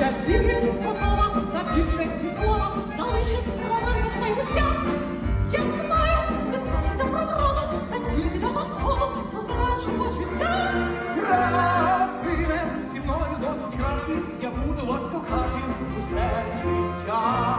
Я вірить готова, та більше і слова залишив роман без майбуття. Я знаю, без про вроду, та тільки до вам почуття. Графине, зі мною досить грати, я буду вас кохати усе життя.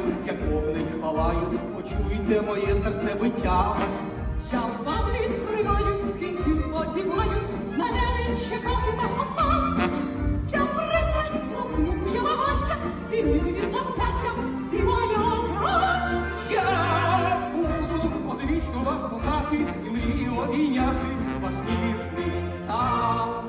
де моє серце биття. Я вам відкриваюсь, в кінці сподіваюсь, мене не чекатиме опа. Ця пристрасть посмутня вагаться, і ніби завсяття стрімає окрова. Я буду одвічно вас кохати, і мрію обійняти вас ніжний став.